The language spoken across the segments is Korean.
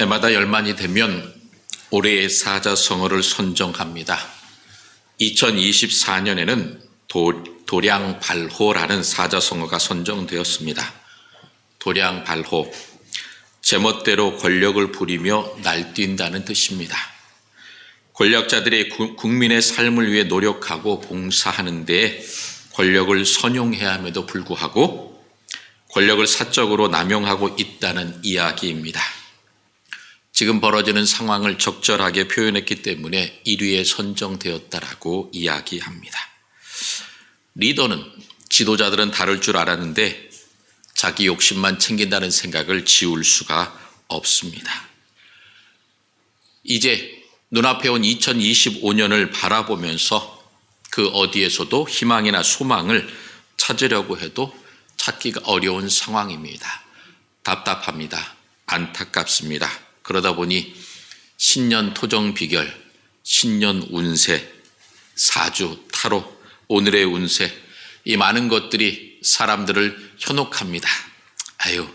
해마다 열만이 되면 올해의 사자성어를 선정합니다. 2024년에는 도, 도량발호라는 사자성어가 선정되었습니다. 도량발호. 제멋대로 권력을 부리며 날뛴다는 뜻입니다. 권력자들이 구- 국민의 삶을 위해 노력하고 봉사하는 데 권력을 선용해야 함에도 불구하고 권력을 사적으로 남용하고 있다는 이야기입니다. 지금 벌어지는 상황을 적절하게 표현했기 때문에 1위에 선정되었다라고 이야기합니다. 리더는 지도자들은 다를 줄 알았는데 자기 욕심만 챙긴다는 생각을 지울 수가 없습니다. 이제 눈앞에 온 2025년을 바라보면서 그 어디에서도 희망이나 소망을 찾으려고 해도 찾기가 어려운 상황입니다. 답답합니다. 안타깝습니다. 그러다 보니 신년 토정 비결, 신년 운세, 사주, 타로, 오늘의 운세, 이 많은 것들이 사람들을 현혹합니다. 아유,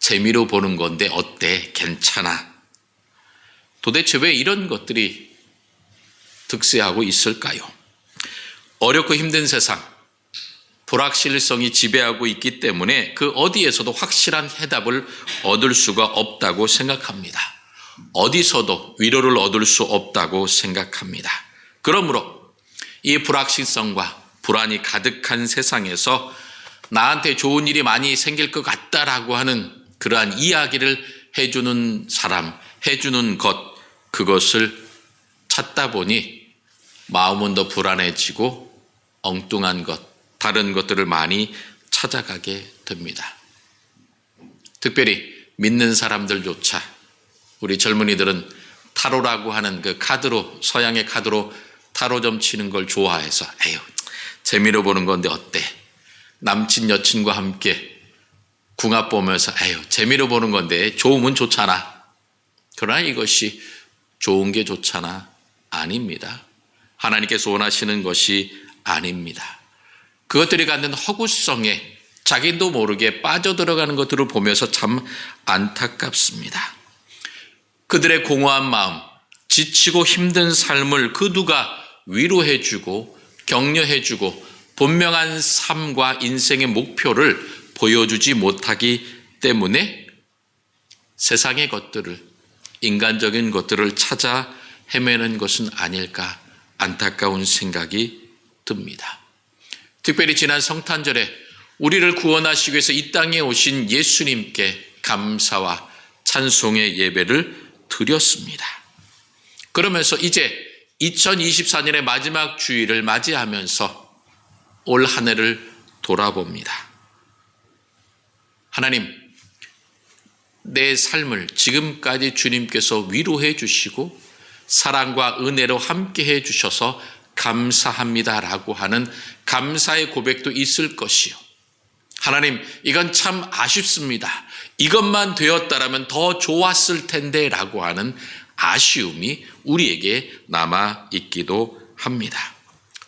재미로 보는 건데 어때? 괜찮아. 도대체 왜 이런 것들이 득세하고 있을까요? 어렵고 힘든 세상, 불확실성이 지배하고 있기 때문에 그 어디에서도 확실한 해답을 얻을 수가 없다고 생각합니다. 어디서도 위로를 얻을 수 없다고 생각합니다. 그러므로 이 불확실성과 불안이 가득한 세상에서 나한테 좋은 일이 많이 생길 것 같다라고 하는 그러한 이야기를 해주는 사람, 해주는 것, 그것을 찾다 보니 마음은 더 불안해지고 엉뚱한 것, 다른 것들을 많이 찾아가게 됩니다. 특별히 믿는 사람들조차 우리 젊은이들은 타로라고 하는 그 카드로 서양의 카드로 타로 점 치는 걸 좋아해서 에휴 재미로 보는 건데 어때? 남친 여친과 함께 궁합 보면서 에휴 재미로 보는 건데 좋으면 좋잖아. 그러나 이것이 좋은 게 좋잖아. 아닙니다. 하나님께서 원하시는 것이 아닙니다. 그것들이 갖는 허구성에 자기도 모르게 빠져들어가는 것들을 보면서 참 안타깝습니다. 그들의 공허한 마음, 지치고 힘든 삶을 그 누가 위로해주고 격려해주고 분명한 삶과 인생의 목표를 보여주지 못하기 때문에 세상의 것들을 인간적인 것들을 찾아 헤매는 것은 아닐까 안타까운 생각이 듭니다. 특별히 지난 성탄절에 우리를 구원하시기 위해서 이 땅에 오신 예수님께 감사와 찬송의 예배를 드렸습니다. 그러면서 이제 2024년의 마지막 주일을 맞이하면서 올 한 해를 돌아봅니다. 하나님, 내 삶을 지금까지 주님께서 위로해 주시고 사랑과 은혜로 함께 해 주셔서 감사합니다라고 하는 감사의 고백도 있을 것이요. 하나님, 이건 참 아쉽습니다. 이것만 되었다라면 더 좋았을 텐데 라고 하는 아쉬움이 우리에게 남아 있기도 합니다.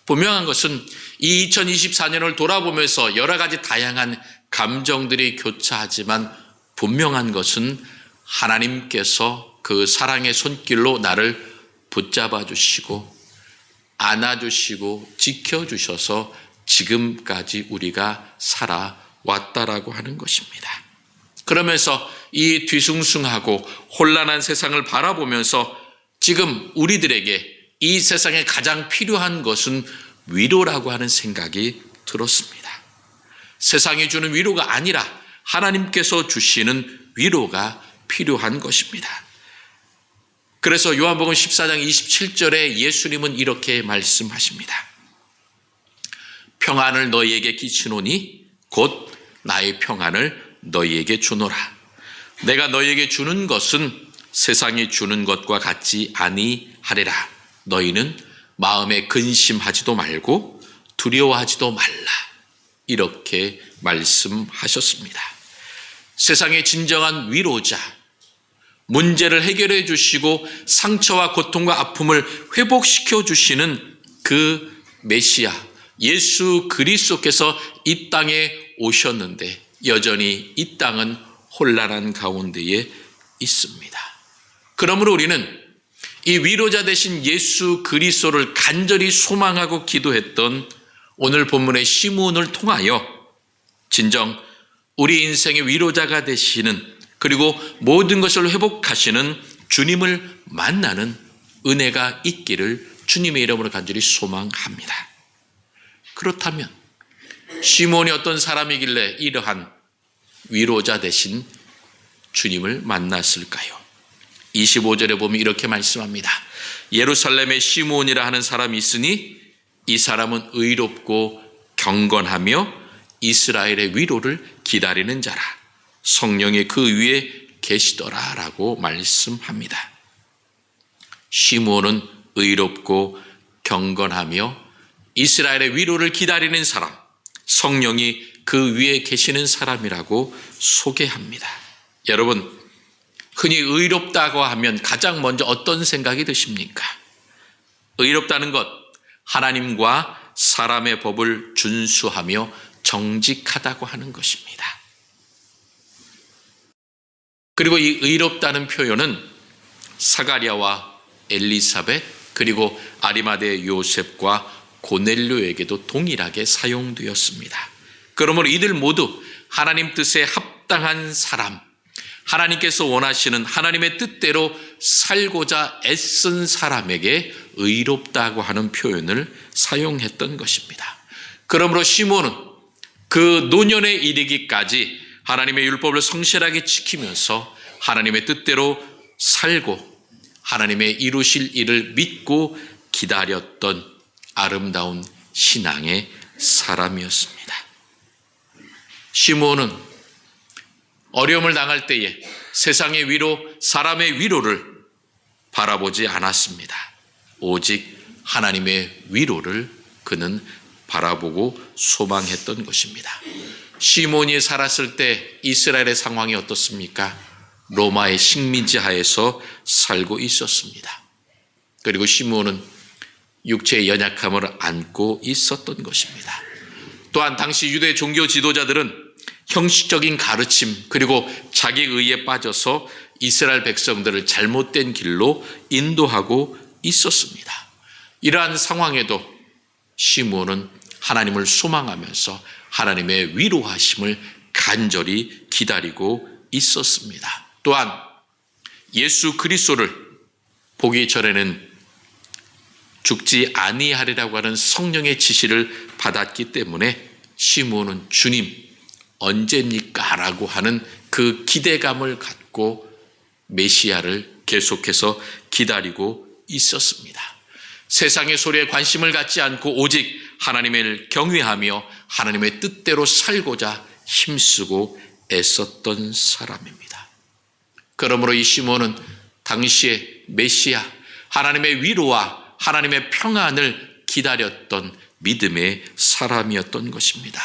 분명한 것은 이 2024년을 돌아보면서 여러 가지 다양한 감정들이 교차하지만 분명한 것은 하나님께서 그 사랑의 손길로 나를 붙잡아 주시고 안아주시고 지켜주셔서 지금까지 우리가 살아왔다라고 하는 것입니다. 그러면서 이 뒤숭숭하고 혼란한 세상을 바라보면서 지금 우리들에게 이 세상에 가장 필요한 것은 위로라고 하는 생각이 들었습니다. 세상이 주는 위로가 아니라 하나님께서 주시는 위로가 필요한 것입니다. 그래서 요한복음 14장 27절에 예수님은 이렇게 말씀하십니다. 평안을 너희에게 끼치노니 곧 나의 평안을 너희에게 주노라. 내가 너희에게 주는 것은 세상이 주는 것과 같지 아니하리라. 너희는 마음에 근심하지도 말고 두려워하지도 말라. 이렇게 말씀하셨습니다. 세상의 진정한 위로자, 문제를 해결해 주시고 상처와 고통과 아픔을 회복시켜 주시는 그 메시아 예수 그리스도께서 이 땅에 오셨는데 여전히 이 땅은 혼란한 가운데에 있습니다. 그러므로 우리는 이 위로자 대신 예수 그리스도를 간절히 소망하고 기도했던 오늘 본문의 시므온을 통하여 진정 우리 인생의 위로자가 되시는 그리고 모든 것을 회복하시는 주님을 만나는 은혜가 있기를 주님의 이름으로 간절히 소망합니다. 그렇다면 시몬이 어떤 사람이길래 이러한 위로자 대신 주님을 만났을까요? 25절에 보면 이렇게 말씀합니다. 예루살렘에 시몬이라 하는 사람이 있으니 이 사람은 의롭고 경건하며 이스라엘의 위로를 기다리는 자라. 성령이 그 위에 계시더라라고 말씀합니다. 시몬은 의롭고 경건하며 이스라엘의 위로를 기다리는 사람, 성령이 그 위에 계시는 사람이라고 소개합니다. 여러분, 흔히 의롭다고 하면 가장 먼저 어떤 생각이 드십니까? 의롭다는 것, 하나님과 사람의 법을 준수하며 정직하다고 하는 것입니다. 그리고 이 의롭다는 표현은 사가랴와 엘리사벳 그리고 아리마대 요셉과 고넬료에게도 동일하게 사용되었습니다. 그러므로 이들 모두 하나님 뜻에 합당한 사람, 하나님께서 원하시는 하나님의 뜻대로 살고자 애쓴 사람에게 의롭다고 하는 표현을 사용했던 것입니다. 그러므로 시몬은 그 노년에 이르기까지 하나님의 율법을 성실하게 지키면서 하나님의 뜻대로 살고 하나님의 이루실 일을 믿고 기다렸던 아름다운 신앙의 사람이었습니다. 시몬은 어려움을 당할 때에 세상의 위로, 사람의 위로를 바라보지 않았습니다. 오직 하나님의 위로를 그는 바라보고 소망했던 것입니다. 시몬이 살았을 때 이스라엘의 상황이 어떻습니까? 로마의 식민지 하에서 살고 있었습니다. 그리고 시몬은 육체의 연약함을 안고 있었던 것입니다. 또한 당시 유대 종교 지도자들은 형식적인 가르침 그리고 자기 의에 빠져서 이스라엘 백성들을 잘못된 길로 인도하고 있었습니다. 이러한 상황에도 시몬은 하나님을 소망하면서 하나님의 위로하심을 간절히 기다리고 있었습니다. 또한 예수 그리스도를 보기 전에는 죽지 아니하리라고 하는 성령의 지시를 받았기 때문에 시몬은 주님 언제입니까라고 하는 그 기대감을 갖고 메시아를 계속해서 기다리고 있었습니다. 세상의 소리에 관심을 갖지 않고 오직 하나님을 경외하며 하나님의 뜻대로 살고자 힘쓰고 애썼던 사람입니다. 그러므로 이 시몬은 당시의 메시아, 하나님의 위로와 하나님의 평안을 기다렸던 믿음의 사람이었던 것입니다.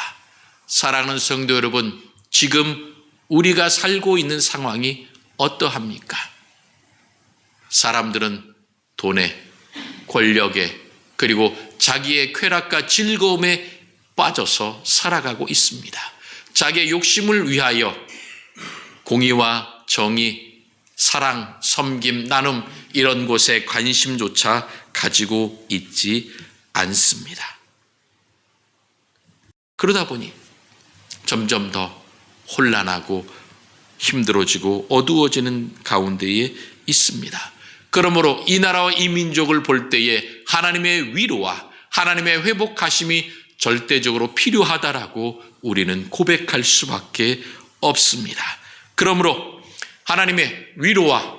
사랑하는 성도 여러분, 지금 우리가 살고 있는 상황이 어떠합니까? 사람들은 돈에, 권력에, 그리고 자기의 쾌락과 즐거움에 빠져서 살아가고 있습니다. 자기의 욕심을 위하여 공의와 정의, 사랑, 섬김, 나눔 이런 곳에 관심조차 가지고 있지 않습니다. 그러다 보니 점점 더 혼란하고 힘들어지고 어두워지는 가운데에 있습니다. 그러므로 이 나라와 이 민족을 볼 때에 하나님의 위로와 하나님의 회복하심이 절대적으로 필요하다라고 우리는 고백할 수밖에 없습니다. 그러므로 하나님의 위로와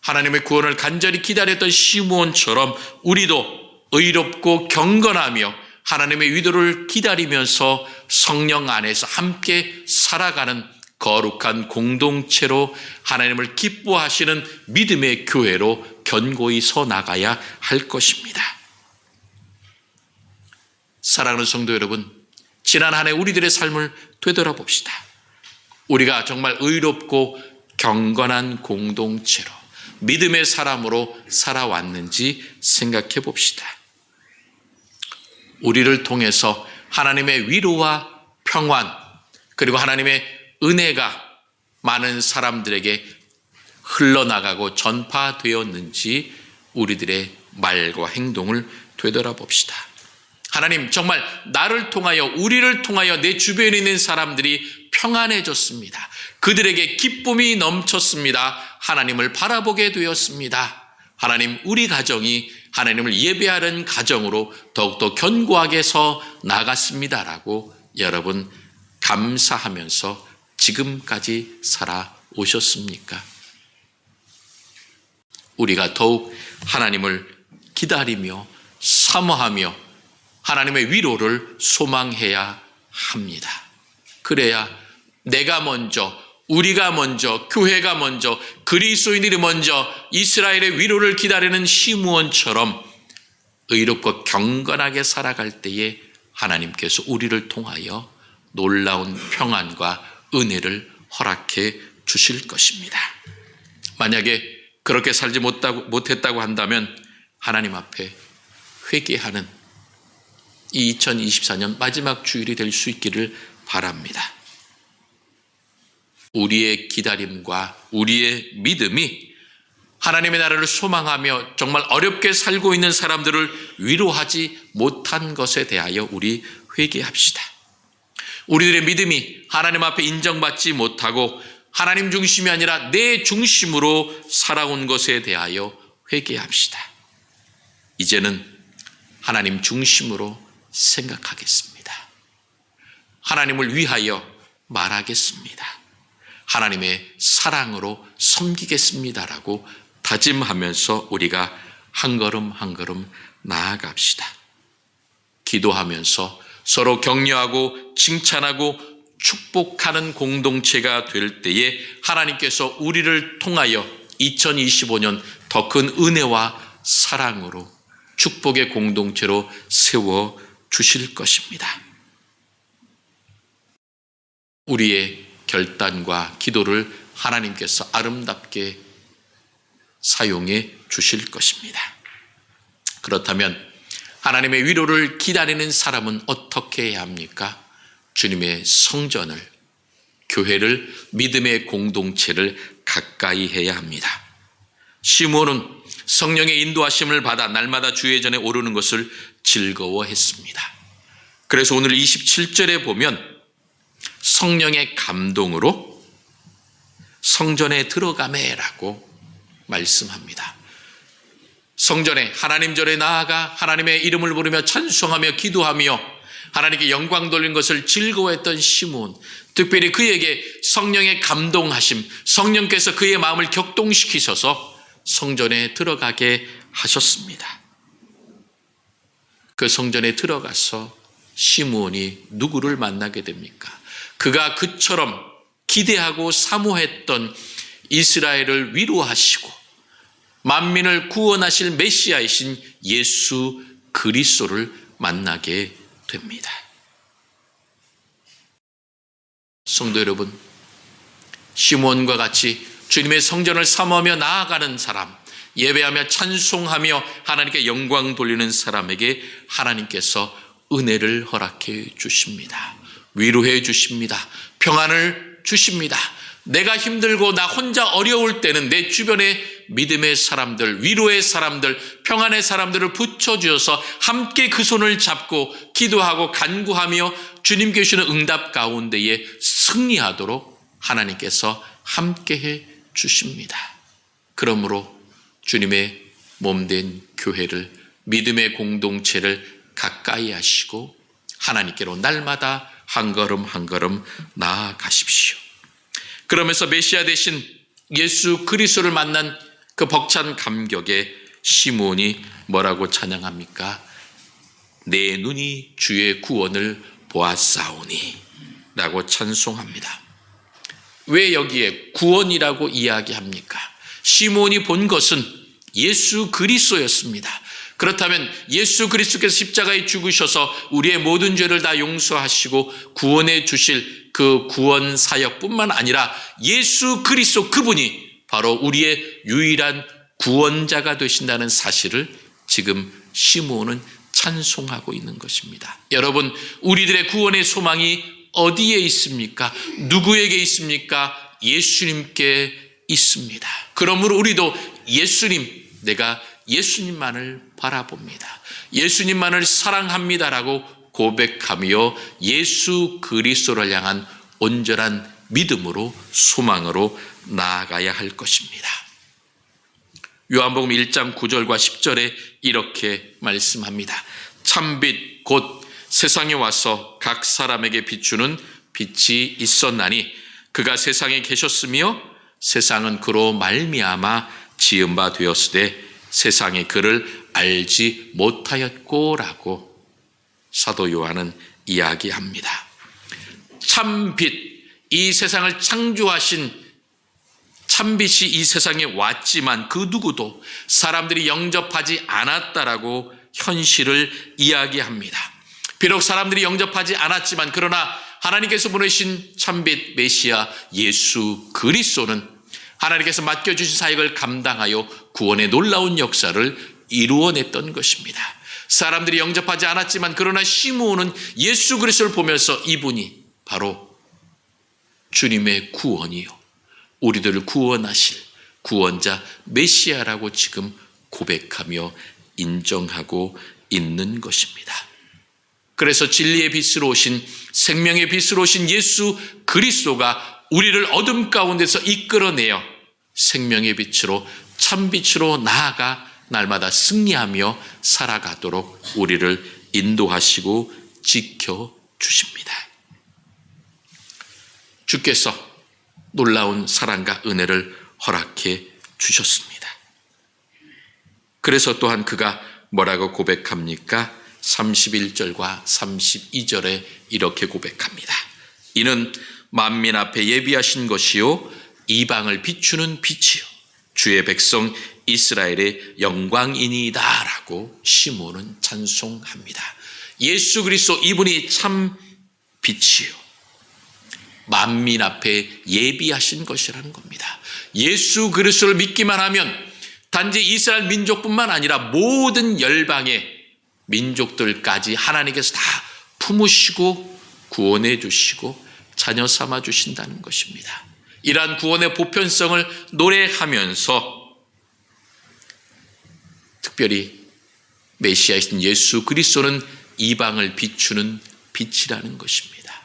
하나님의 구원을 간절히 기다렸던 시므온처럼 우리도 의롭고 경건하며 하나님의 위도를 기다리면서 성령 안에서 함께 살아가는 거룩한 공동체로 하나님을 기뻐하시는 믿음의 교회로 견고히 서 나가야 할 것입니다. 사랑하는 성도 여러분, 지난 한 해 우리들의 삶을 되돌아봅시다. 우리가 정말 의롭고 경건한 공동체로 믿음의 사람으로 살아왔는지 생각해 봅시다. 우리를 통해서 하나님의 위로와 평안, 그리고 하나님의 은혜가 많은 사람들에게 흘러나가고 전파되었는지 우리들의 말과 행동을 되돌아봅시다. 하나님 정말 나를 통하여 우리를 통하여 내 주변에 있는 사람들이 평안해졌습니다. 그들에게 기쁨이 넘쳤습니다. 하나님을 바라보게 되었습니다. 하나님 우리 가정이 하나님을 예배하는 가정으로 더욱더 견고하게 서 나갔습니다라고 여러분 감사하면서 지금까지 살아오셨습니까? 우리가 더욱 하나님을 기다리며 사모하며 하나님의 위로를 소망해야 합니다. 그래야 내가 먼저 우리가 먼저 교회가 먼저 그리스도인들이 먼저 이스라엘의 위로를 기다리는 시무원처럼 의롭고 경건하게 살아갈 때에 하나님께서 우리를 통하여 놀라운 평안과 은혜를 허락해 주실 것입니다. 만약에 그렇게 살지 못했다고 한다면 하나님 앞에 회개하는 이 2024년 마지막 주일이 될 수 있기를 바랍니다. 우리의 기다림과 우리의 믿음이 하나님의 나라를 소망하며 정말 어렵게 살고 있는 사람들을 위로하지 못한 것에 대하여 우리 회개합시다. 우리들의 믿음이 하나님 앞에 인정받지 못하고 하나님 중심이 아니라 내 중심으로 살아온 것에 대하여 회개합시다. 이제는 하나님 중심으로 생각하겠습니다. 하나님을 위하여 말하겠습니다. 하나님의 사랑으로 섬기겠습니다라고 다짐하면서 우리가 한 걸음 한 걸음 나아갑시다. 기도하면서 서로 격려하고 칭찬하고 축복하는 공동체가 될 때에 하나님께서 우리를 통하여 2025년 더 큰 은혜와 사랑으로 축복의 공동체로 세워 주실 것입니다. 우리의 결단과 기도를 하나님께서 아름답게 사용해 주실 것입니다. 그렇다면 하나님의 위로를 기다리는 사람은 어떻게 해야 합니까? 주님의 성전을, 교회를, 믿음의 공동체를 가까이 해야 합니다. 시몬은 성령의 인도하심을 받아 날마다 주의 전에 오르는 것을 즐거워했습니다. 그래서 오늘 27절에 보면 성령의 감동으로 성전에 들어가매라고 말씀합니다. 성전에 하나님 절에 나아가 하나님의 이름을 부르며 찬송하며 기도하며 하나님께 영광 돌린 것을 즐거워했던 시몬 특별히 그에게 성령의 감동하심 성령께서 그의 마음을 격동시키셔서 성전에 들어가게 하셨습니다. 그 성전에 들어가서 시므온이 누구를 만나게 됩니까? 그가 그처럼 기대하고 사모했던 이스라엘을 위로하시고 만민을 구원하실 메시아이신 예수 그리스도를 만나게 됩니다. 성도 여러분, 시몬과 같이 주님의 성전을 사모하며 나아가는 사람, 예배하며 찬송하며 하나님께 영광 돌리는 사람에게 하나님께서 은혜를 허락해 주십니다. 위로해 주십니다. 평안을 주십니다. 내가 힘들고 나 혼자 어려울 때는 내 주변에 믿음의 사람들, 위로의 사람들, 평안의 사람들을 붙여주어서 함께 그 손을 잡고 기도하고 간구하며 주님 계시는 응답 가운데에 승리하도록 하나님께서 함께 해 주십니다. 그러므로 주님의 몸된 교회를 믿음의 공동체를 가까이 하시고 하나님께로 날마다 한 걸음 한 걸음 나아가십시오. 그러면서 메시아 대신 예수 그리스도를 만난 그 벅찬 감격에 시몬이 뭐라고 찬양합니까? 내 눈이 주의 구원을 보았사오니 라고 찬송합니다. 왜 여기에 구원이라고 이야기합니까? 시몬이 본 것은 예수 그리스도였습니다. 그렇다면 예수 그리스도께서 십자가에 죽으셔서 우리의 모든 죄를 다 용서하시고 구원해 주실 그 구원 사역뿐만 아니라 예수 그리스도 그분이 바로 우리의 유일한 구원자가 되신다는 사실을 지금 시므온은 찬송하고 있는 것입니다. 여러분, 우리들의 구원의 소망이 어디에 있습니까? 누구에게 있습니까? 예수님께 있습니다. 그러므로 우리도 예수님, 내가 예수님만을 바라봅니다. 예수님만을 사랑합니다라고 고백하며 예수 그리스도를 향한 온전한 믿음으로 소망으로 나아가야 할 것입니다. 요한복음 1장 9절과 10절에 이렇게 말씀합니다. 참빛 곧 세상에 와서 각 사람에게 비추는 빛이 있었나니 그가 세상에 계셨으며 세상은 그로 말미암아 지은 바 되었으되 세상이 그를 알지 못하였고라고 사도 요한은 이야기합니다. 참빛 이 세상을 창조하신 참빛이 이 세상에 왔지만 그 누구도 사람들이 영접하지 않았다라고 현실을 이야기합니다. 비록 사람들이 영접하지 않았지만 그러나 하나님께서 보내신 참빛 메시아 예수 그리스도는 하나님께서 맡겨주신 사역을 감당하여 구원의 놀라운 역사를 이루어냈던 것입니다. 사람들이 영접하지 않았지만 그러나 시므온은 예수 그리스도를 보면서 이분이 바로 주님의 구원이요. 우리들을 구원하실 구원자 메시아라고 지금 고백하며 인정하고 있는 것입니다. 그래서 진리의 빛으로 오신 생명의 빛으로 오신 예수 그리스도가 우리를 어둠 가운데서 이끌어내어 생명의 빛으로 참 빛으로 나아가 날마다 승리하며 살아가도록 우리를 인도하시고 지켜 주십니다. 주께서 놀라운 사랑과 은혜를 허락해 주셨습니다. 그래서 또한 그가 뭐라고 고백합니까? 31절과 32절에 이렇게 고백합니다. 이는 만민 앞에 예비하신 것이요 이방을 비추는 빛이요 주의 백성 이스라엘의 영광이니다라고 시몬은 찬송합니다. 예수 그리스도 이분이 참 빛이요 만민 앞에 예비하신 것이라는 겁니다. 예수 그리스도를 믿기만 하면 단지 이스라엘 민족뿐만 아니라 모든 열방의 민족들까지 하나님께서 다 품으시고 구원해 주시고 자녀 삼아 주신다는 것입니다. 이러한 구원의 보편성을 노래하면서 특별히 메시아이신 예수 그리스도는 이방을 비추는 빛이라는 것입니다.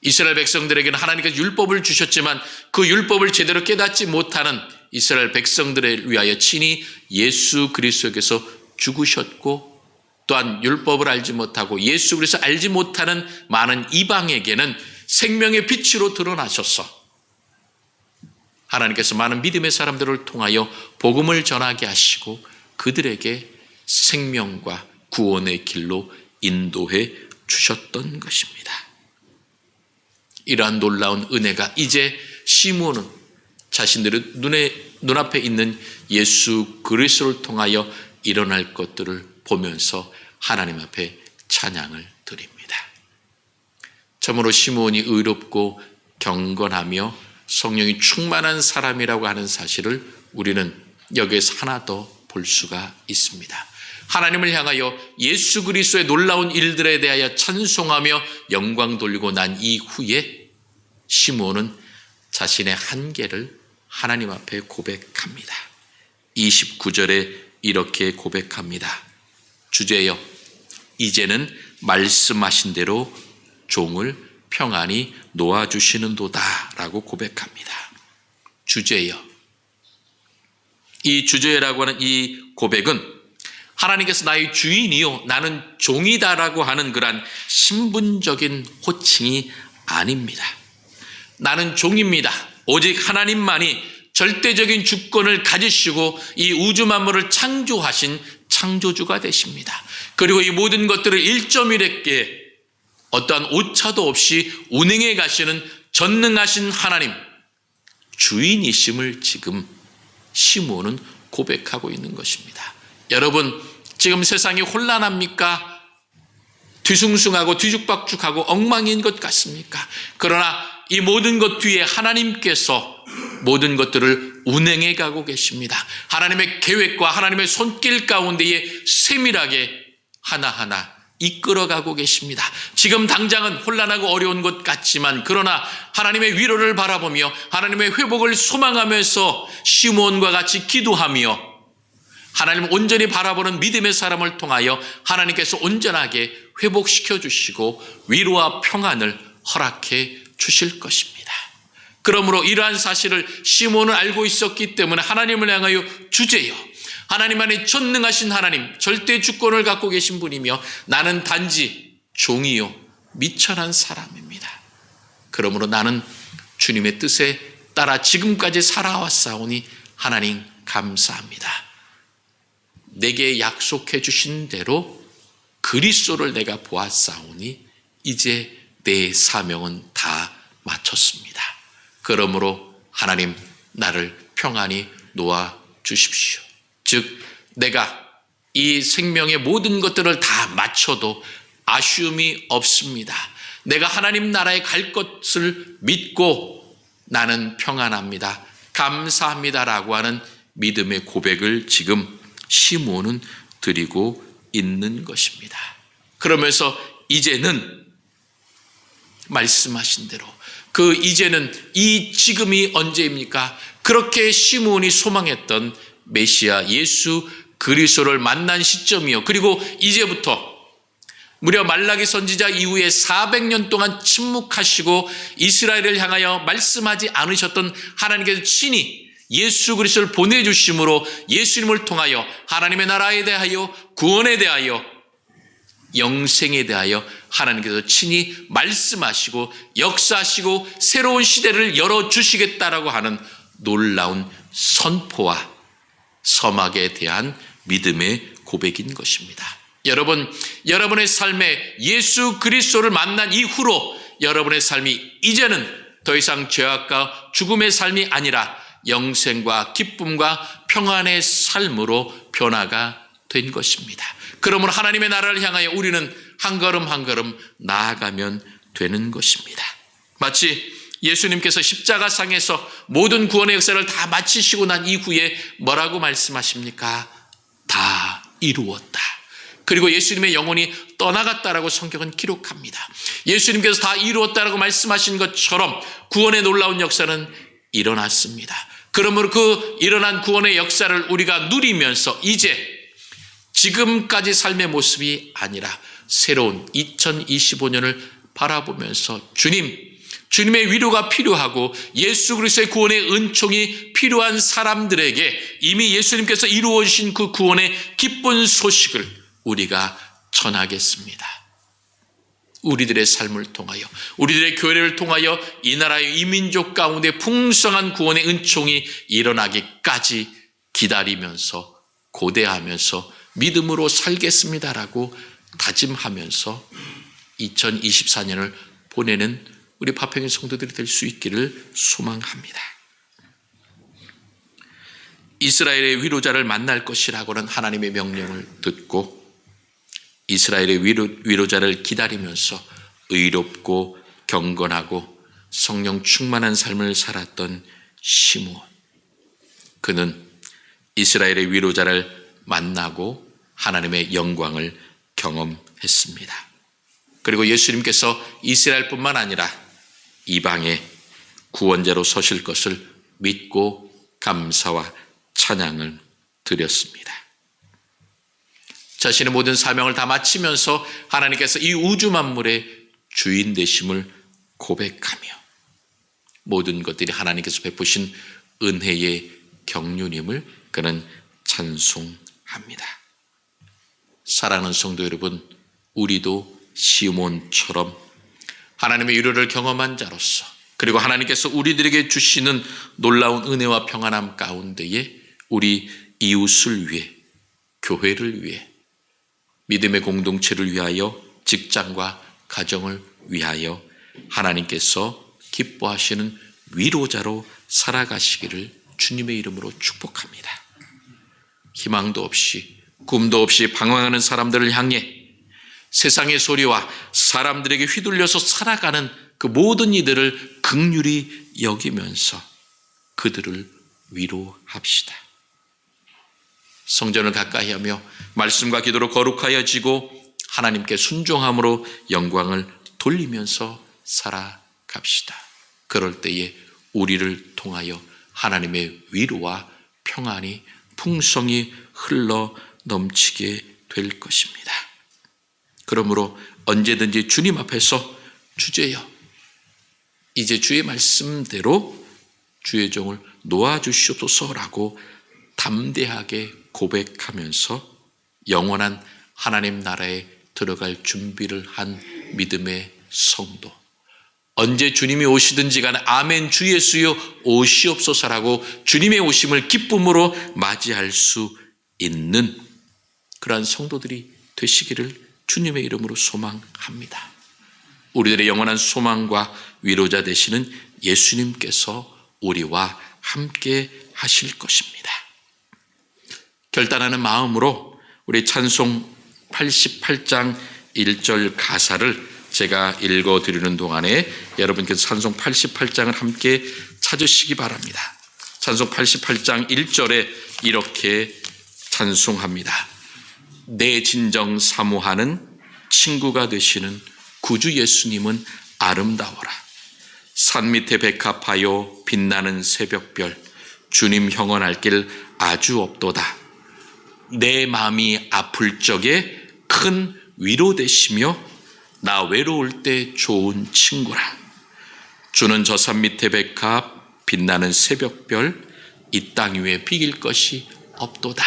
이스라엘 백성들에게는 하나님께서 율법을 주셨지만 그 율법을 제대로 깨닫지 못하는 이스라엘 백성들을 위하여 친히 예수 그리스도께서 죽으셨고 또한 율법을 알지 못하고 예수 그리스도 알지 못하는 많은 이방에게는 생명의 빛으로 드러나셔서 하나님께서 많은 믿음의 사람들을 통하여 복음을 전하게 하시고 그들에게 생명과 구원의 길로 인도해 주셨던 것입니다. 이러한 놀라운 은혜가 이제 시몬은 자신들의 눈에 눈앞에 있는 예수 그리스도를 통하여 일어날 것들을 보면서 하나님 앞에 찬양을 드립니다. 참으로 시몬이 의롭고 경건하며 성령이 충만한 사람이라고 하는 사실을 우리는 여기에서 하나 더 볼 수가 있습니다. 하나님을 향하여 예수 그리스도의 놀라운 일들에 대하여 찬송하며 영광 돌리고 난 이후에 시몬은 자신의 한계를 하나님 앞에 고백합니다. 29절에 이렇게 고백합니다. 주제여, 이제는 말씀하신 대로 종을 평안히 놓아주시는 도다 라고 고백합니다. 주제여. 이 주제라고 하는 이 고백은 하나님께서 나의 주인이요 나는 종이다라고 하는 그러한 신분적인 호칭이 아닙니다. 나는 종입니다. 오직 하나님만이 절대적인 주권을 가지시고 이 우주 만물을 창조하신 창조주가 되십니다. 그리고 이 모든 것들을 1.1에게 어떠한 오차도 없이 운행해 가시는 전능하신 하나님 주인이심을 지금 시몬은 고백하고 있는 것입니다. 여러분, 지금 세상이 혼란합니까? 뒤숭숭하고 뒤죽박죽하고 엉망인 것 같습니까? 그러나 이 모든 것 뒤에 하나님께서 모든 것들을 운행해 가고 계십니다. 하나님의 계획과 하나님의 손길 가운데에 세밀하게 하나하나 이끌어가고 계십니다. 지금 당장은 혼란하고 어려운 것 같지만 그러나 하나님의 위로를 바라보며 하나님의 회복을 소망하면서 시몬과 같이 기도하며 하나님을 온전히 바라보는 믿음의 사람을 통하여 하나님께서 온전하게 회복시켜 주시고 위로와 평안을 허락해 주실 것입니다. 그러므로 이러한 사실을 시몬은 알고 있었기 때문에 하나님을 향하여 주제요. 하나님 안에 전능하신 하나님, 절대 주권을 갖고 계신 분이며 나는 단지 종이요. 미천한 사람입니다. 그러므로 나는 주님의 뜻에 따라 지금까지 살아왔사오니 하나님 감사합니다. 내게 약속해 주신 대로 그리스도를 내가 보았사오니 이제 내 사명은 다 마쳤습니다. 그러므로 하나님 나를 평안히 놓아 주십시오. 즉 내가 이 생명의 모든 것들을 다 마쳐도 아쉬움이 없습니다. 내가 하나님 나라에 갈 것을 믿고 나는 평안합니다. 감사합니다라고 하는 믿음의 고백을 지금 시몬은 드리고 있는 것입니다. 그러면서 이제는 말씀하신 대로 그 이제는 이 지금이 언제입니까? 그렇게 시몬이 소망했던 메시아 예수 그리스도를 만난 시점이요. 그리고 이제부터 무려 말라기 선지자 이후에 400년 동안 침묵하시고 이스라엘을 향하여 말씀하지 않으셨던 하나님께서 친히 예수 그리스도를 보내 주심으로 예수님을 통하여 하나님의 나라에 대하여 구원에 대하여 영생에 대하여 하나님께서 친히 말씀하시고 역사하시고 새로운 시대를 열어 주시겠다라고 하는 놀라운 선포와 서막에 대한 믿음의 고백인 것입니다. 여러분, 여러분의 삶에 예수 그리스도를 만난 이후로 여러분의 삶이 이제는 더 이상 죄악과 죽음의 삶이 아니라 영생과 기쁨과 평안의 삶으로 변화가 된 것입니다. 그러므로 하나님의 나라를 향하여 우리는 한 걸음 한 걸음 나아가면 되는 것입니다. 마치 예수님께서 십자가상에서 모든 구원의 역사를 다 마치시고 난 이후에 뭐라고 말씀하십니까? 다 이루었다. 그리고 예수님의 영혼이 떠나갔다라고 성경은 기록합니다. 예수님께서 다 이루었다라고 말씀하신 것처럼 구원의 놀라운 역사는 일어났습니다. 그러므로 그 일어난 구원의 역사를 우리가 누리면서 이제 지금까지 삶의 모습이 아니라 새로운 2025년을 바라보면서 주님, 주님의 위로가 필요하고 예수 그리스도의 구원의 은총이 필요한 사람들에게 이미 예수님께서 이루어 주신 그 구원의 기쁜 소식을 우리가 전하겠습니다. 우리들의 삶을 통하여 우리들의 교회를 통하여 이 나라의 이민족 가운데 풍성한 구원의 은총이 일어나기까지 기다리면서 고대하면서 믿음으로 살겠습니다라고 다짐하면서 2024년을 보내는 우리 파평의 성도들이 될 수 있기를 소망합니다. 이스라엘의 위로자를 만날 것이라고는 하나님의 명령을 듣고 이스라엘의 위로, 위로자를 기다리면서 의롭고 경건하고 성령 충만한 삶을 살았던 시므온. 그는 이스라엘의 위로자를 만나고 하나님의 영광을 경험했습니다. 그리고 예수님께서 이스라엘뿐만 아니라 이방의 구원자로 서실 것을 믿고 감사와 찬양을 드렸습니다. 자신의 모든 사명을 다 마치면서 하나님께서 이 우주 만물의 주인 되심을 고백하며 모든 것들이 하나님께서 베푸신 은혜의 경륜임을 그는 찬송합니다. 사랑하는 성도 여러분, 우리도 시몬처럼 하나님의 위로를 경험한 자로서 그리고 하나님께서 우리들에게 주시는 놀라운 은혜와 평안함 가운데에 우리 이웃을 위해 교회를 위해 믿음의 공동체를 위하여 직장과 가정을 위하여 하나님께서 기뻐하시는 위로자로 살아가시기를 주님의 이름으로 축복합니다. 희망도 없이 꿈도 없이 방황하는 사람들을 향해 세상의 소리와 사람들에게 휘둘려서 살아가는 그 모든 이들을 극률이 여기면서 그들을 위로합시다. 성전을 가까이 하며 말씀과 기도로 거룩하여지고 하나님께 순종함으로 영광을 돌리면서 살아갑시다. 그럴 때에 우리를 통하여 하나님의 위로와 평안이 풍성히 흘러 넘치게 될 것입니다. 그러므로 언제든지 주님 앞에서 주제여 이제 주의 말씀대로 주의 종을 놓아 주시옵소서라고 담대하게 고백하면서 영원한 하나님 나라에 들어갈 준비를 한 믿음의 성도. 언제 주님이 오시든지 간에 아멘 주 예수여 오시옵소서라고 주님의 오심을 기쁨으로 맞이할 수 있는 그러한 성도들이 되시기를 주님의 이름으로 소망합니다. 우리들의 영원한 소망과 위로자 되시는 예수님께서 우리와 함께 하실 것입니다. 결단하는 마음으로 우리 찬송 88장 1절 가사를 제가 읽어 드리는 동안에 여러분께서 찬송 88장을 함께 찾으시기 바랍니다. 찬송 88장 1절에 이렇게 찬송합니다. 내 진정 사모하는 친구가 되시는 구주 예수님은 아름다워라. 산 밑에 백합하여 빛나는 새벽별 주님 형언할 길 아주 없도다. 내 마음이 아플 적에 큰 위로 되시며 나 외로울 때 좋은 친구라. 주는 저 산 밑에 백합 빛나는 새벽별 이 땅 위에 비길 것이 없도다.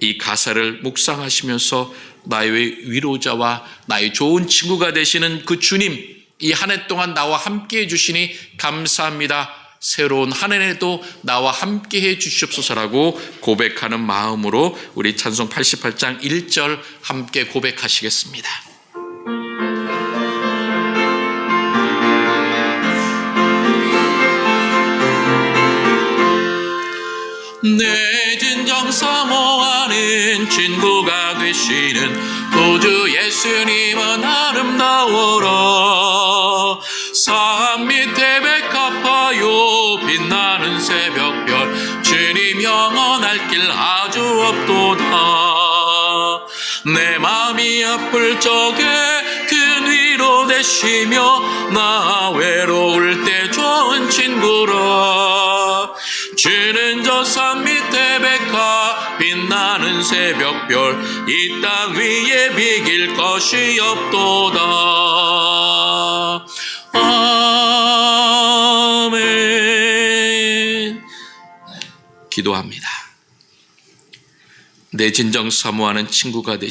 이 가사를 묵상하시면서 나의 위로자와 나의 좋은 친구가 되시는 그 주님 이 한 해 동안 나와 함께 해 주시니 감사합니다. 새로운 한 해에도 나와 함께 해 주시옵소서라고 고백하는 마음으로 우리 찬송 88장 1절 함께 고백하시겠습니다. 내 진정 사모하는 친구가 되시는 구주 예수님은 아름다워라 산 밑에 백합하여 빛나는 새벽별 주님 영원할 길 아주 없도다. 내 마음이 아플 적에 큰 위로 되시며 나 외로울 때 좋은 친구라 주는 저 산 밑에 백화 빛나는 새벽별. 이 땅 위에 비길 것이 없도다. 아멘. 기도합니다. 내 진정 사모하는 친구가 되시